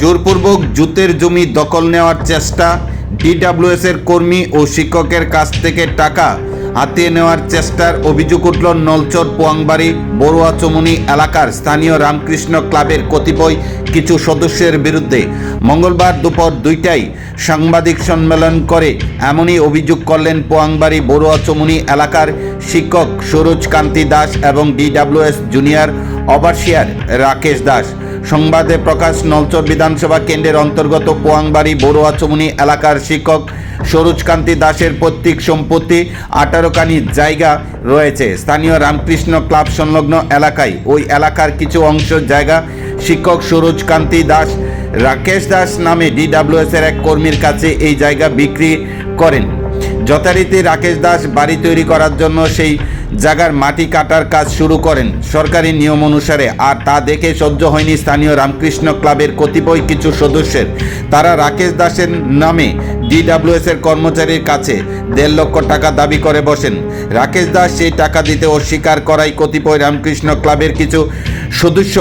জোরপূর্বক জুতের জমি দখল নেওয়ার চেষ্টা ডিডাব্লিউএস এর কর্মী ও শিক্ষকের কাছ থেকে টাকা হাতিয়ে নেওয়ার চেষ্টার অভিযোগ উঠল নলচর পোয়াংবাড়ি বড়ুয়া চমুনি এলাকার স্থানীয় রামকৃষ্ণ ক্লাবের কতিপয় কিছু সদস্যের বিরুদ্ধে। মঙ্গলবার দুপুর দুইটায় সাংবাদিক সম্মেলন করে এমনই অভিযোগ করলেন পোয়াংবাড়ি বড়ুয়া চমুনি এলাকার শিক্ষক সরোজ কান্তি দাস এবং DWS junior overseer Rakesh Das. সংবাদে প্রকাশ, নলচর বিধানসভা কেন্দ্রের অন্তর্গত পোয়াংবাড়ি, বড়ুয়া চমুনি এলাকার শিক্ষক সরোজকান্তি দাসের পৈতৃক সম্পত্তি আঠারোখানি জায়গা রয়েছে। স্থানীয় রামকৃষ্ণ ক্লাব সংলগ্ন এলাকায় ওই এলাকার কিছু অংশ জায়গা শিক্ষক সরোজকান্তি দাস, রাকেশ দাস নামে ডিডাব্লিউএস এর এক কর্মীর কাছে এই জায়গা বিক্রি করেন। যথারীতি রাকেশ দাস বাড়ি তৈরি করার জন্য সেই জায়গার মাটি কাটার কাজ শুরু করেন। সরকারি নিয়ম অনুসারে, আর তা দেখে সহ্য হয়নি স্থানীয় রামকৃষ্ণ ক্লাবের কতিপয় কিছু সদস্যের। তারা রাকেশ দাসের নামে ডিডাব্লিউএস এর কর্মচারীর কাছে দেড় লক্ষ টাকা দাবি করে বসেন। রাকেশ দাস সেই টাকা দিতে অস্বীকার করায় কতিপয় রামকৃষ্ণ ক্লাবের কিছু সদস্য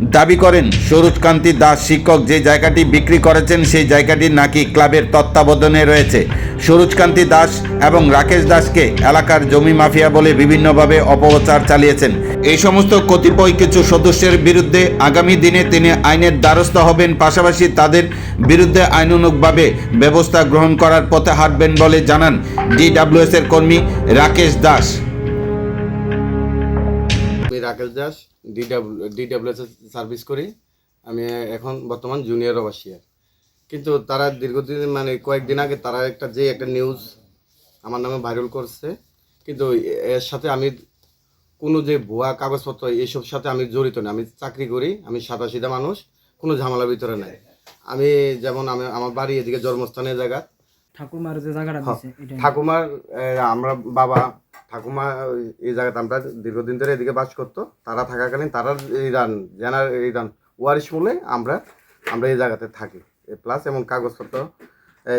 দাবি করেন সরোজকান্তি দাস শিক্ষক, যে জায়গাটি বিক্রি করেছেন সেই জায়গাটি নাকি ক্লাবের তত্ত্বাবধানে রয়েছে। সরোজকান্তি দাস এবং রাকেশ দাসকে এলাকার জমি মাফিয়া বলে বিভিন্নভাবে অপপ্রচার চালিয়েছেন। এই সমস্ত কতিপয় কিছু সদস্যের বিরুদ্ধে আগামী দিনে তিনি আইনের দ্বারস্থ হবেন, পাশাপাশি তাদের বিরুদ্ধে আইনানুগভাবে ব্যবস্থা গ্রহণ করার পথে হাঁটবেন বলে জানান ডিডাব্লিউএস এর কর্মী Rakesh Das. Rakesh Das DW DWS service করি। আমি এখন বর্তমান জুনিয়র অবাসিয়ার কিন্তু তারা দীর্ঘদিন মানে কয়েকদিন আগে তারা একটা যে একটা নিউজ আমার নামে ভাইরাল করছে কিন্তু এর সাথে আমি কোনো যে ভুয়া কাগজপত্র এইসব সাথে আমি জড়িত না। আমি চাকরি করি আমি সাদা সিধা মানুষ কোনো ঝামেলার ভিতরে নাই। আমি যেমন আমি আমার বাড়ি এদিকে জন্মস্থানের জায়গা। ঠাকুরমার যে জায়গাটা ঠাকুমার আমরা বাবা ঠাকুমা এই জায়গাতে আমরা দীর্ঘদিন ধরে এদিকে বাস করতো। তারা থাকাকালীন তারা এই রান জানার এই রান ওয়ারিশ মূলে আমরা আমরা এই জায়গাতে থাকি। প্লাস এমন কাগজপত্র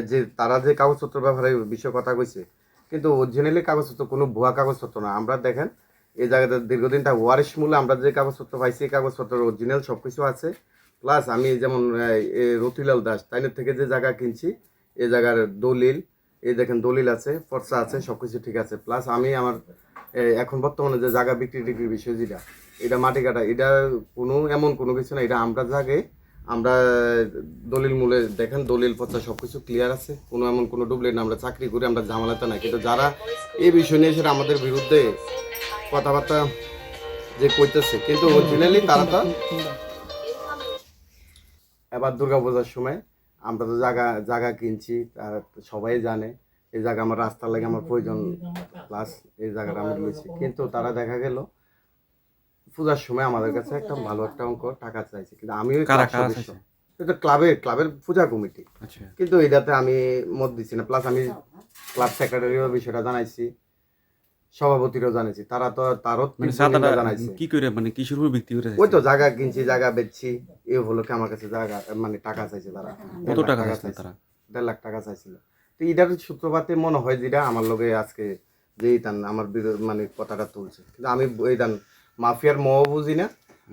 যে তারা যে কাগজপত্র ব্যাপারে বিষয়ে কথা কইছে, কিন্তু অরিজিনালি কাগজপত্র, কোনো ভুয়া কাগজপত্র না। আমরা দেখেন, এই জায়গাতে দীর্ঘদিন তা ওয়ারিশ মূলে আমরা যে কাগজপত্র পাইছি, এই কাগজপত্র অরিজিনাল সব কিছু আছে। প্লাস আমি যেমন, এ রতিলাল দাস, তাইনের থেকে যে জায়গা কিনছি এই জায়গার দলিল এই দেখেন দলিল আছে, ফর্সা আছে সব কিছু ঠিক আছে। প্লাস আমি আমার এখন বর্তমানে যে জায়গা বিক্রি টিক্রির বিষয় যেটা, এটা মাটি কাটা, এটা কোনো এমন কোনো কিছু না, এটা আমরা জাগে আমরা দলিল মূলে দেখেন, দলিল পত্র সব কিছু ক্লিয়ার আছে, কোনো এমন কোনো না, আমরা চাকরি করি, আমরা ঝামেলাতে নাই। কিন্তু যারা এই বিষয় নিয়ে সেটা আমাদের বিরুদ্ধে কথাবার্তা যে করতেছে কিন্তু অরিজিনালি তারা তো এবার দুর্গাপূজার সময় আমরা তো জায়গা জায়গা কিনছি তারা সবাই জানে এই জায়গা আমার রাস্তার লাগে আমার প্রয়োজন প্লাস এই জায়গাটা আমি রয়েছি কিন্তু তারা দেখা গেল পূজার সময় আমাদের কাছে একটা ভালো একটা অঙ্ক টাকা চাইছে। কিন্তু আমিও? এটা ক্লাবের ক্লাবের পূজা কমিটি। আচ্ছা। কিন্তু এটাতে আমি মত দিচ্ছি না প্লাস আমি ক্লাব সেক্রেটারিও বিষয়টা জানাইছি। সভাপতিরও জানাইছি তারা তো তারও মানে জানাইছে। কি করে মানে বিক্রি করে ওই তো জায়গা কিনছি জায়গা বেচছি এই হলো কি আমার কাছে জায়গা মানে টাকা চাইছে তারা। কত টাকা চাইছে। তারা? দেড় লাখ টাকা চাইছিল। তো এটার সূত্রপাতে মনে হয় যেটা আমার লগে আজকে যে টান আমার বিরো- মানে কথাটা তুলছে। কিন্তু আমি এই টান মাফিয়ার মহ বুঝি না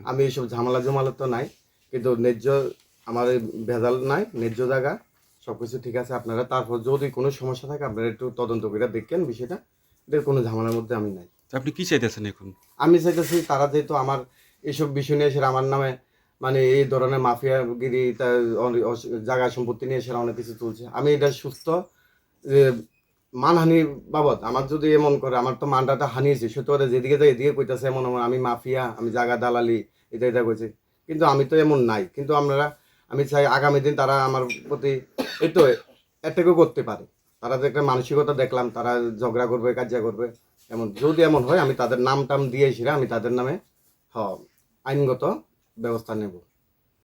আমি এইসব ঝামেলা জমালা তো নাই কিন্তু ন্যায্য আমার ভেজাল নাই ন্যায্য জায়গা সব কিছু ঠিক আছে আপনারা তারপর যদি কোনো সমস্যা থাকে আপনারা একটু তদন্ত করে দেখেন বিষয়টা। এটার কোনো ঝামেলার মধ্যে আমি নাই। আপনি কি চাইতেছেন এখন? আমি চাইতেছি তারা যেহেতু আমার এইসব বিষয় নিয়ে সেটা আমার নামে মানে এই ধরনের মাফিয়াগিরি জায়গা সম্পত্তি নিয়ে সেটা অনেক কিছু চলছে। আমি এটা সুস্থ যে মানহানির বাবদ আমার যদি এমন করে আমার তো মানটাটা হানিয়েছে। সত্যি কথা যেদিকে যাই এদিকে কইতাছে এমন এমন আমি মাফিয়া আমি জায়গা দালালি এটা এটা কইছে। কিন্তু আমি তো এমন নাই। কিন্তু আপনারা আমি চাই আগামী দিন তারা আমার প্রতি এই তো অ্যাটাকও করতে পারে। তারা যে একটা মানসিকতা দেখলাম, তারা ঝগড়া করবে, কাজিয়া করবে, এমন যদি এমন হয়, আমি তাদের নাম টাম দিয়ে আমি তাদের নামে, হ, আইনগত ব্যবস্থা নেব।